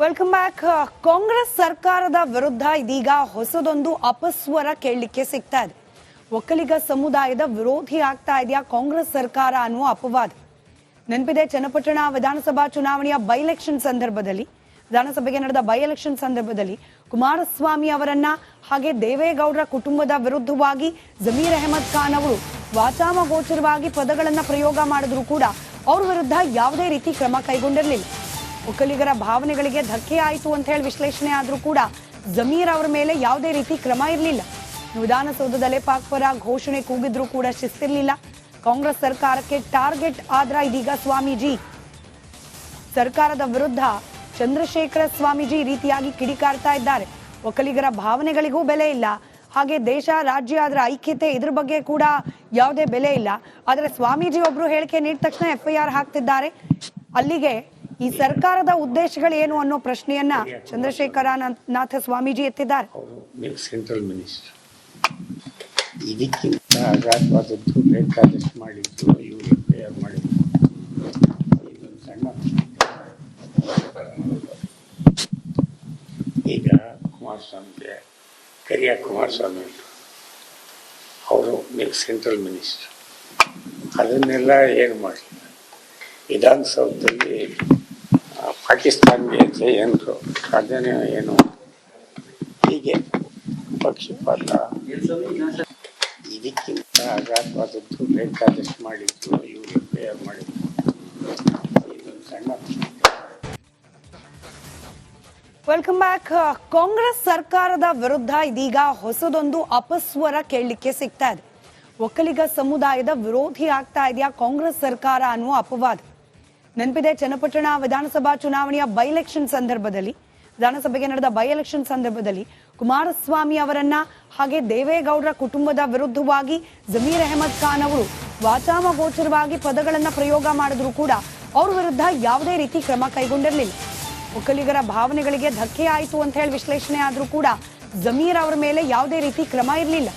Welcome back Congress ಸರ್ಕಾರದ ವಿರುದ್ಧ ಇದೀಗ ಹೊಸದೊಂದು ಅಪಸ್ವರ ಕೇಳಲಿಕ್ಕೆ ಸಿಗ್ತಾ ಇದೆ. ಒಕ್ಕಲಿಗ ಸಮುದಾಯದ ವಿರೋಧಿ ಆಗ್ತಾ ಇದೆಯಾ ಕಾಂಗ್ರೆಸ್ ಸರ್ಕಾರ ಅನ್ನುವ ಅಪವಾದ? ನೆನಪಿದೆ, ಚನ್ನಪಟ್ಟಣ ವಿಧಾನಸಭಾ ಚುನಾವಣೆಯ ಬೈ ಎಲೆಕ್ಷನ್ ಸಂದರ್ಭದಲ್ಲಿ, ವಿಧಾನಸಭೆಗೆ ನಡೆದ ಬೈ ಎಲೆಕ್ಷನ್ ಸಂದರ್ಭದಲ್ಲಿ ಕುಮಾರಸ್ವಾಮಿ ಅವರನ್ನ ಹಾಗೆ ದೇವೇಗೌಡರ ಕುಟುಂಬದ ವಿರುದ್ಧವಾಗಿ ಜಮೀರ್ ಅಹಮದ್ ಖಾನ್ ಅವರು ವಾಚಾಮಗೋಚರವಾಗಿ ಪದಗಳನ್ನ ಪ್ರಯೋಗ ಮಾಡಿದ್ರು ಕೂಡ ಅವ್ರ ವಿರುದ್ಧ ಯಾವುದೇ ರೀತಿ ಕ್ರಮ ಕೈಗೊಂಡಿರಲಿಲ್ಲ. ಒಕ್ಕಲಿಗರ ಭಾವನೆಗಳಿಗೆ ಧಕ್ಕೆ ಆಯಿತು ಅಂತ ಹೇಳಿ ವಿಶ್ಲೇಷಣೆ ಆದರೂ ಕೂಡ ಜಮೀರ್ ಅವರ ಮೇಲೆ ಯಾವುದೇ ರೀತಿ ಕ್ರಮ ಇರಲಿಲ್ಲ. ವಿಧಾನಸೌಧದಲ್ಲೇ ಪಾಕ್ ಪರ ಘೋಷಣೆ ಕೂಗಿದ್ರೂ ಕೂಡ ಶಿಸ್ತಿರಲಿಲ್ಲ. ಕಾಂಗ್ರೆಸ್ ಸರ್ಕಾರಕ್ಕೆ ಟಾರ್ಗೆಟ್ ಆದ್ರ ಇದೀಗ ಸ್ವಾಮೀಜಿ. ಸರ್ಕಾರದ ವಿರುದ್ಧ ಚಂದ್ರಶೇಖರ ಸ್ವಾಮೀಜಿ ರೀತಿಯಾಗಿ ಕಿಡಿಕಾರ್ತಾ ಇದ್ದಾರೆ. ಒಕ್ಕಲಿಗರ ಭಾವನೆಗಳಿಗೂ ಬೆಲೆ ಇಲ್ಲ. ಹಾಗೆ ದೇಶ, ರಾಜ್ಯ ಅದರ ಐಕ್ಯತೆ ಇದ್ರ ಬಗ್ಗೆ ಕೂಡ ಯಾವುದೇ ಬೆಲೆ ಇಲ್ಲ. ಆದರೆ ಸ್ವಾಮೀಜಿ ಒಬ್ರು ಹೇಳಿಕೆ ನೀಡಿದ ತಕ್ಷಣ ಎಫ್ಐಆರ್ ಆರ್ ಹಾಕ್ತಿದ್ದಾರೆ. ಅಲ್ಲಿಗೆ ಈ ಸರ್ಕಾರದ ಉದ್ದೇಶಗಳು ಏನು ಅನ್ನೋ ಪ್ರಶ್ನೆಯನ್ನ ಚಂದ್ರಶೇಖರ ನಾಥ ಸ್ವಾಮೀಜಿ ಎತ್ತಿದ್ದಾರೆ. Central minister. ಇದಕ್ಕಿಂತ ಅಗಾಧವಾದದ್ದು ಬೇಕಾದಷ್ಟು ಮಾಡಿದ್ದು, ಇವರು ಆರ್ ಮಾಡಿದ್ದು. ಇದೊಂದು ಸಣ್ಣ ಈಗ ಕುಮಾರಸ್ವಾಮಿಗೆ, ಕರಿಯ ಕುಮಾರಸ್ವಾಮಿ ಅವರು ಮಿಲ್ ಸೆಂಟ್ರಲ್ ಮಿನಿಸ್ಟರ್. ಅದನ್ನೆಲ್ಲ ಏನು ಮಾಡಲಿಲ್ಲ ವಿಧಾನಸೌಧದಲ್ಲಿ ಪಾಕಿಸ್ತಾನ್ಗೆ ಅಂತ ಅದನ್ನು ಏನು? ಹೀಗೆ. ಪಕ್ಷಪಾತ ಇದಕ್ಕಿಂತ ಅಗಾಧವಾದದ್ದು ಬೇಕಾದಷ್ಟು ಮಾಡಿದ್ದು ಇವರು ಪ್ರೇಯರ್ ಮಾಡಿದ್ದು. ವೆಲ್ಕಮ್ ಬ್ಯಾಕ್ ಕಾಂಗ್ರೆಸ್ ಸರ್ಕಾರದ ವಿರುದ್ಧ ಇದೀಗ ಹೊಸದೊಂದು ಅಪಸ್ವರ ಕೇಳಲಿಕ್ಕೆ ಸಿಗ್ತಾ ಇದೆ. ಒಕ್ಕಲಿಗ ಸಮುದಾಯದ ವಿರೋಧಿ ಆಗ್ತಾ ಇದೆಯಾ ಕಾಂಗ್ರೆಸ್ ಸರ್ಕಾರ ಅನ್ನುವ ಅಪವಾದ. ನೆನಪಿದೆ, ಚನ್ನಪಟ್ಟಣ ವಿಧಾನಸಭಾ ಚುನಾವಣೆಯ ಬೈ ಎಲೆಕ್ಷನ್ ಸಂದರ್ಭದಲ್ಲಿ, ವಿಧಾನಸಭೆಗೆ ನಡೆದ ಬೈ ಎಲೆಕ್ಷನ್ ಸಂದರ್ಭದಲ್ಲಿ ಕುಮಾರಸ್ವಾಮಿ ಅವರನ್ನ ಹಾಗೆ ದೇವೇಗೌಡರ ಕುಟುಂಬದ ವಿರುದ್ಧವಾಗಿ ಜಮೀರ್ ಅಹಮದ್ ಖಾನ್ ಅವರು ವಾಚಾಮಗೋಚರವಾಗಿ ಪದಗಳನ್ನ ಪ್ರಯೋಗ ಮಾಡಿದ್ರು ಕೂಡ ಅವ್ರ ವಿರುದ್ಧ ಯಾವುದೇ ರೀತಿ ಕ್ರಮ ಕೈಗೊಂಡಿರಲಿಲ್ಲ. ಒಕ್ಕಲಿಗರ ಭಾವನೆಗಳಿಗೆ ಧಕ್ಕೆ ಆಯಿತು ಅಂತ ಹೇಳಿ ವಿಶ್ಲೇಷಣೆ ಆದರೂ ಕೂಡ ಜಮೀರ್ ಅವರ ಮೇಲೆ ಯಾವುದೇ ರೀತಿ ಕ್ರಮ ಇರಲಿಲ್ಲ.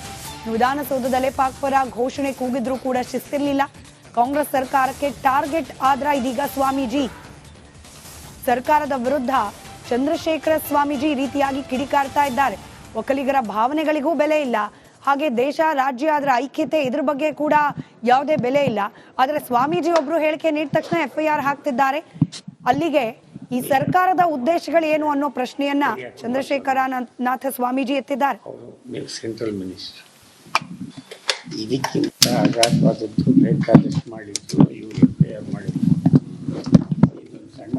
ವಿಧಾನಸೌಧದಲ್ಲೇ ಪಾಕ್ ಪರ ಘೋಷಣೆ ಕೂಗಿದ್ರು ಕೂಡ ಶಿಸ್ತಿರ್ಲಿಲ್ಲ. ಕಾಂಗ್ರೆಸ್ ಸರ್ಕಾರಕ್ಕೆ ಟಾರ್ಗೆಟ್ ಆದ್ರ ಇದೀಗ ಸ್ವಾಮೀಜಿ. ಸರ್ಕಾರದ ವಿರುದ್ಧ ಚಂದ್ರಶೇಖರ ಸ್ವಾಮೀಜಿ ರೀತಿಯಾಗಿ ಕಿಡಿಕಾರ್ತಾ ಇದ್ದಾರೆ. ಒಕ್ಕಲಿಗರ ಭಾವನೆಗಳಿಗೂ ಬೆಲೆ ಇಲ್ಲ. ಹಾಗೆ ದೇಶ ರಾಜ್ಯ ಅದರ ಐಕ್ಯತೆ ಇದ್ರ ಬಗ್ಗೆ ಕೂಡ ಯಾವುದೇ ಬೆಲೆ ಇಲ್ಲ. ಆದರೆ ಸ್ವಾಮೀಜಿ ಒಬ್ರು ಹೇಳಿಕೆ ನೀಡಿದ ತಕ್ಷಣ ಎಫ್ ಐ ಆರ್ ಹಾಕ್ತಿದ್ದಾರೆ. ಅಲ್ಲಿಗೆ ಈ ಸರ್ಕಾರದ ಉದ್ದೇಶಗಳು ಏನು ಅನ್ನೋ ಪ್ರಶ್ನೆಯನ್ನ ಚಂದ್ರಶೇಖರ ನಾಥ ಸ್ವಾಮೀಜಿ ಎತ್ತಿದ್ದಾರೆ ಅವರು ಮಿಲ್ ಸೆಂಟ್ರಲ್ ಮಿನಿಸ್ಟರ್ ಇದಕ್ಕಿಂತ ಅಗಾಧವಾದದ್ದು ಬೇಕಾದಷ್ಟು ಮಾಡಿದ್ದು, ಇವರು ಆರ್ ಮಾಡಿದ್ದು. ಸಣ್ಣ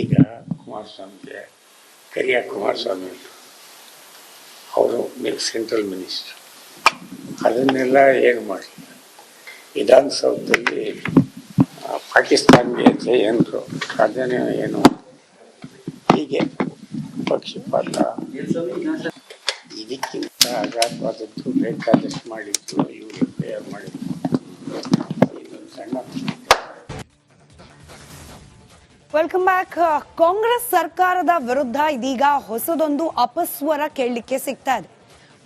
ಈಗ ಕುಮಾರಸ್ವಾಮಿಗೆ, ಕರಿಯ ಕುಮಾರಸ್ವಾಮಿ ಅವರು ಸೆಂಟ್ರಲ್ ಮಿನಿಸ್ಟರ್. ಅದನ್ನೆಲ್ಲ ಏನು ಮಾಡಿ ವಿಧಾನಸೌಧದಲ್ಲಿ ಪಾಕಿಸ್ತಾನ್ಗೆ ಏನರು ಅದನ್ನೇ ಏನು? ಹೀಗೆ ಪಕ್ಷಪಾತ. ಇದಕ್ಕಿಂತ ಅಗಾಧವಾದದ್ದು ಬೇಕಾದಷ್ಟು ಮಾಡಿದ್ದು ಇವರು ಪ್ರೇಯರ್ ಮಾಡಿದ್ರು. ಸಣ್ಣ ವೆಲ್ಕಮ್ ಬ್ಯಾಕ್ ಕಾಂಗ್ರೆಸ್ ಸರ್ಕಾರದ ವಿರುದ್ಧ ಇದೀಗ ಹೊಸದೊಂದು ಅಪಸ್ವರ ಕೇಳಲಿಕ್ಕೆ ಸಿಗ್ತಾ ಇದೆ.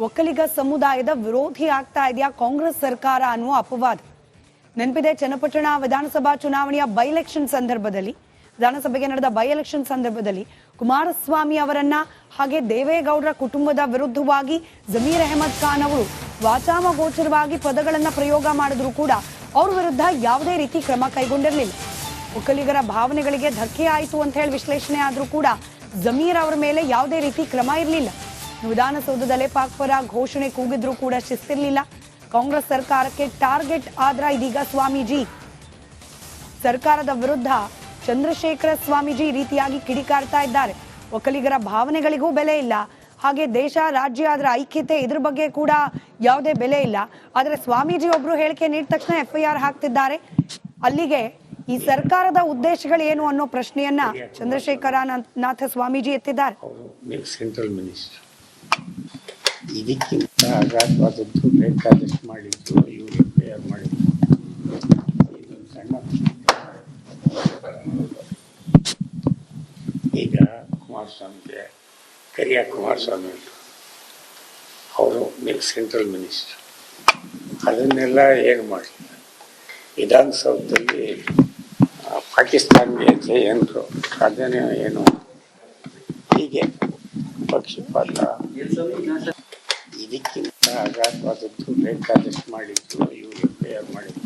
ಒಕ್ಕಲಿಗ ಸಮುದಾಯದ ವಿರೋಧಿ ಆಗ್ತಾ ಇದೆಯಾ ಕಾಂಗ್ರೆಸ್ ಸರ್ಕಾರ ಅನ್ನುವ ಅಪವಾದ. ನೆನಪಿದೆ, ಚನ್ನಪಟ್ಟಣ ವಿಧಾನಸಭಾ ಚುನಾವಣೆಯ ಬೈ ಎಲೆಕ್ಷನ್ ಸಂದರ್ಭದಲ್ಲಿ ವಿಧಾನಸಭೆಗೆ ನಡೆದ ಬೈ ಎಲೆಕ್ಷನ್ ಸಂದರ್ಭದಲ್ಲಿ ಕುಮಾರಸ್ವಾಮಿ ಅವರನ್ನ ಹಾಗೆ ದೇವೇಗೌಡರ ಕುಟುಂಬದ ವಿರುದ್ಧವಾಗಿ ಜಮೀರ್ ಅಹಮದ್ ಖಾನ್ ಅವರು ವಾಚಾಮಗೋಚರವಾಗಿ ಪದಗಳನ್ನ ಪ್ರಯೋಗ ಮಾಡಿದ್ರು ಕೂಡ ಅವ್ರ ವಿರುದ್ಧ ಯಾವುದೇ ರೀತಿ ಕ್ರಮ ಕೈಗೊಂಡಿರಲಿಲ್ಲ. ಒಕ್ಕಲಿಗರ ಭಾವನೆಗಳಿಗೆ ಧಕ್ಕೆ ಆಯಿತು ಅಂತ ಹೇಳಿ ವಿಶ್ಲೇಷಣೆ ಆದರೂ ಕೂಡ ಜಮೀರ್ ಅವರ ಮೇಲೆ ಯಾವುದೇ ರೀತಿ ಕ್ರಮ ಇರಲಿಲ್ಲ. ವಿಧಾನಸೌಧದಲ್ಲೇ ಪಾಕ್ ಪರ ಘೋಷಣೆ ಕೂಗಿದ್ರೂ ಕೂಡ ಶಿಸ್ತಿರಲಿಲ್ಲ. ಕಾಂಗ್ರೆಸ್ ಸರ್ಕಾರಕ್ಕೆ ಟಾರ್ಗೆಟ್ ಆದ್ರ ಇದೀಗ ಸ್ವಾಮೀಜಿ. ಸರ್ಕಾರದ ವಿರುದ್ಧ ಚಂದ್ರಶೇಖರ ಸ್ವಾಮೀಜಿ ರೀತಿಯಾಗಿ ಕಿಡಿಕಾರ್ತಾ ಇದ್ದಾರೆ. ಒಕ್ಕಲಿಗರ ಭಾವನೆಗಳಿಗೂ ಬೆಲೆ ಇಲ್ಲ. ಹಾಗೆ ದೇಶ, ರಾಜ್ಯ ಅದರ ಐಕ್ಯತೆ ಇದ್ರ ಬಗ್ಗೆ ಕೂಡ ಯಾವುದೇ ಬೆಲೆ ಇಲ್ಲ. ಆದರೆ ಸ್ವಾಮೀಜಿ ಒಬ್ರು ಹೇಳಿಕೆ ನೀಡಿದ ತಕ್ಷಣ ಎಫ್ ಐ ಆರ್ ಹಾಕ್ತಿದ್ದಾರೆ. ಅಲ್ಲಿಗೆ ಈ ಸರ್ಕಾರದ ಉದ್ದೇಶಗಳು ಏನು ಅನ್ನೋ ಪ್ರಶ್ನೆಯನ್ನ ಚಂದ್ರಶೇಖರ ನಾಥ ಸ್ವಾಮೀಜಿ ಎತ್ತಿದ್ದಾರೆ. ಇದಕ್ಕಿಂತ ಬೇಕಾದಷ್ಟು ಇವರು ಸಣ್ಣ ಈಗ ಕುಮಾರಸ್ವಾಮಿಗೆ ಕರಿಯ ಕುಮಾರಸ್ವಾಮಿ ಅವರು ಅವರು ಸೆಂಟ್ರಲ್ ಮಿನಿಸ್ಟರ್ ಅದನ್ನೆಲ್ಲ ಏನು ಮಾಡಿ ವಿಧಾನಸೌಧದಲ್ಲಿ ಪಾಕಿಸ್ತಾನ ಪಾಕಿಸ್ತಾನ್ಗೆ ಜಯಂದ್ರು ಅದನ್ನೇ ಏನು ಹೀಗೆ ಪಕ್ಷಪಾತ ಇದಕ್ಕಿಂತ ಅಗಾಧವಾದದ್ದು ಬೇಕಾದಷ್ಟು ಮಾಡಿದ್ದು ಇವರು ಮಾಡಿದ್ದು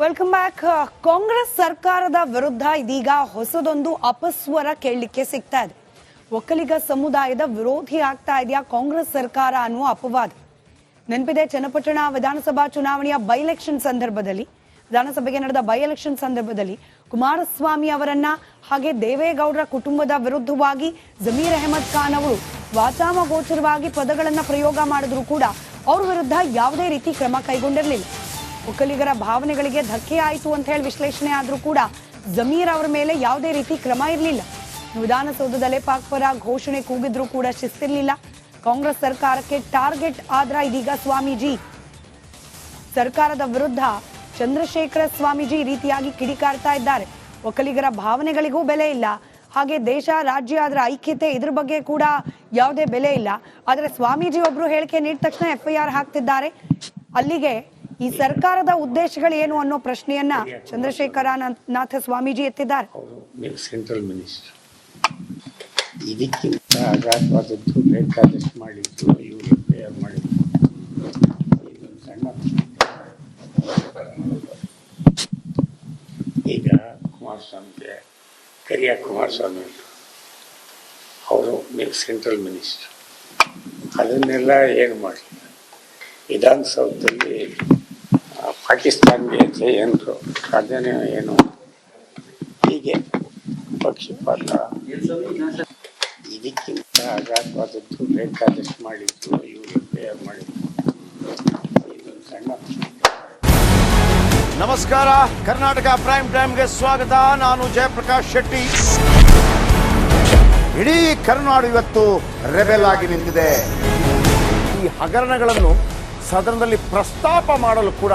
ವೆಲ್ಕಮ್ ಬ್ಯಾಕ್ ಕಾಂಗ್ರೆಸ್ ಸರ್ಕಾರದ ವಿರುದ್ಧ ಇದೀಗ ಹೊಸದೊಂದು ಅಪಸ್ವರ ಕೇಳಲಿಕ್ಕೆ ಸಿಗ್ತಾ ಇದೆ. ಒಕ್ಕಲಿಗ ಸಮುದಾಯದ ವಿರೋಧಿ ಆಗ್ತಾ ಇದೆಯಾ ಕಾಂಗ್ರೆಸ್ ಸರ್ಕಾರ ಅನ್ನುವ ಅಪವಾದ? ನೆನಪಿದೆ, ಚನ್ನಪಟ್ಟಣ ವಿಧಾನಸಭಾ ಚುನಾವಣೆಯ ಬೈ ಎಲೆಕ್ಷನ್ ಸಂದರ್ಭದಲ್ಲಿ, ವಿಧಾನಸಭೆಗೆ ನಡೆದ ಬೈ ಎಲೆಕ್ಷನ್ ಸಂದರ್ಭದಲ್ಲಿ ಕುಮಾರಸ್ವಾಮಿ ಅವರನ್ನ ಹಾಗೆ ದೇವೇಗೌಡರ ಕುಟುಂಬದ ವಿರುದ್ಧವಾಗಿ ಜಮೀರ್ ಅಹಮದ್ ಖಾನ್ ಅವರು ವಾಚಾಮಗೋಚರವಾಗಿ ಪದಗಳನ್ನು ಪ್ರಯೋಗ ಮಾಡಿದ್ರು ಕೂಡ ಅವ್ರ ವಿರುದ್ಧ ಯಾವುದೇ ರೀತಿ ಕ್ರಮ ಕೈಗೊಂಡಿರಲಿಲ್ಲ. ಒಕ್ಕಲಿಗರ ಭಾವನೆಗಳಿಗೆ ಧಕ್ಕೆ ಆಯಿತು ಅಂತ ಹೇಳಿ ವಿಶ್ಲೇಷಣೆ ಆದರೂ ಕೂಡ ಜಮೀರ್ ಅವರ ಮೇಲೆ ಯಾವುದೇ ರೀತಿ ಕ್ರಮ ಇರಲಿಲ್ಲ. ವಿಧಾನಸೌಧದಲ್ಲೇ ಪಾಕ್ ಪರ ಘೋಷಣೆ ಕೂಗಿದ್ರೂ ಕೂಡ ಶಿಸ್ತಿರಲಿಲ್ಲ. ಕಾಂಗ್ರೆಸ್ ಸರ್ಕಾರಕ್ಕೆ ಟಾರ್ಗೆಟ್ ಆದ್ರ ಇದೀಗ ಸ್ವಾಮೀಜಿ. ಸರ್ಕಾರದ ವಿರುದ್ಧ ಚಂದ್ರಶೇಖರ ಸ್ವಾಮೀಜಿ ರೀತಿಯಾಗಿ ಕಿಡಿಕಾರ್ತಾ ಇದ್ದಾರೆ. ಒಕ್ಕಲಿಗರ ಭಾವನೆಗಳಿಗೂ ಬೆಲೆ ಇಲ್ಲ. ಹಾಗೆ ದೇಶ, ರಾಜ್ಯ ಅದರ ಐಕ್ಯತೆ ಇದ್ರ ಬಗ್ಗೆ ಕೂಡ ಯಾವುದೇ ಬೆಲೆ ಇಲ್ಲ. ಆದರೆ ಸ್ವಾಮೀಜಿ ಒಬ್ರು ಹೇಳಿಕೆ ನೀಡಿದ ತಕ್ಷಣ ಎಫ್ಐಆರ್ ಹಾಕ್ತಿದ್ದಾರೆ. ಅಲ್ಲಿಗೆ ಈ ಸರ್ಕಾರದ ಉದ್ದೇಶಗಳು ಏನು ಅನ್ನೋ ಪ್ರಶ್ನೆಯನ್ನ ಚಂದ್ರಶೇಖರ ನಾಥ ಸ್ವಾಮೀಜಿ ಎತ್ತಿದ್ದಾರೆ. Central minister. ಇದಕ್ಕಿಂತ ಅಗಾಧವಾದದ್ದು ಬೇಕಾದಷ್ಟು ಮಾಡಿದ್ದು ಇವರು ತಯಾರು ಸಣ್ಣ ಈಗ ಕುಮಾರಸ್ವಾಮಿಗೆ, ಕರಿಯ ಕುಮಾರಸ್ವಾಮಿ ಅವರು ಸೆಂಟ್ರಲ್ ಮಿನಿಸ್ಟರ್. ಅದನ್ನೆಲ್ಲ ಏನು ಮಾಡಿ? ವಿಧಾನಸೌಧದಲ್ಲಿ ಪಾಕಿಸ್ತಾನ್ಗೆ ಜಯಂದ್ರು ಸಾಧ್ಯನೇ ಏನು, ಹೀಗೆ ಪಕ್ಷಪಾತ. ಇದಕ್ಕಿಂತ ಅಗಾಧವಾದದ್ದು ಬೇಕಾದಷ್ಟು ಮಾಡಿದ್ದು ಇವರು ಪ್ರೇಯರ್ ಮಾಡಿದ್ದು. ಸಣ್ಣ ನಮಸ್ಕಾರ, ಕರ್ನಾಟಕ ಪ್ರೈಮ್ ಟೈಮ್ಗೆ ಸ್ವಾಗತ. ನಾನು ಜಯಪ್ರಕಾಶ್ ಶೆಟ್ಟಿ. ಇಡೀ ಕರುನಾಡು ಇವತ್ತು ರೆಬೆಲ್ ಆಗಿ ನಿಂತಿದೆ. ಈ ಹಗರಣಗಳನ್ನು ಸದನದಲ್ಲಿ ಪ್ರಸ್ತಾಪ ಮಾಡಲು ಕೂಡ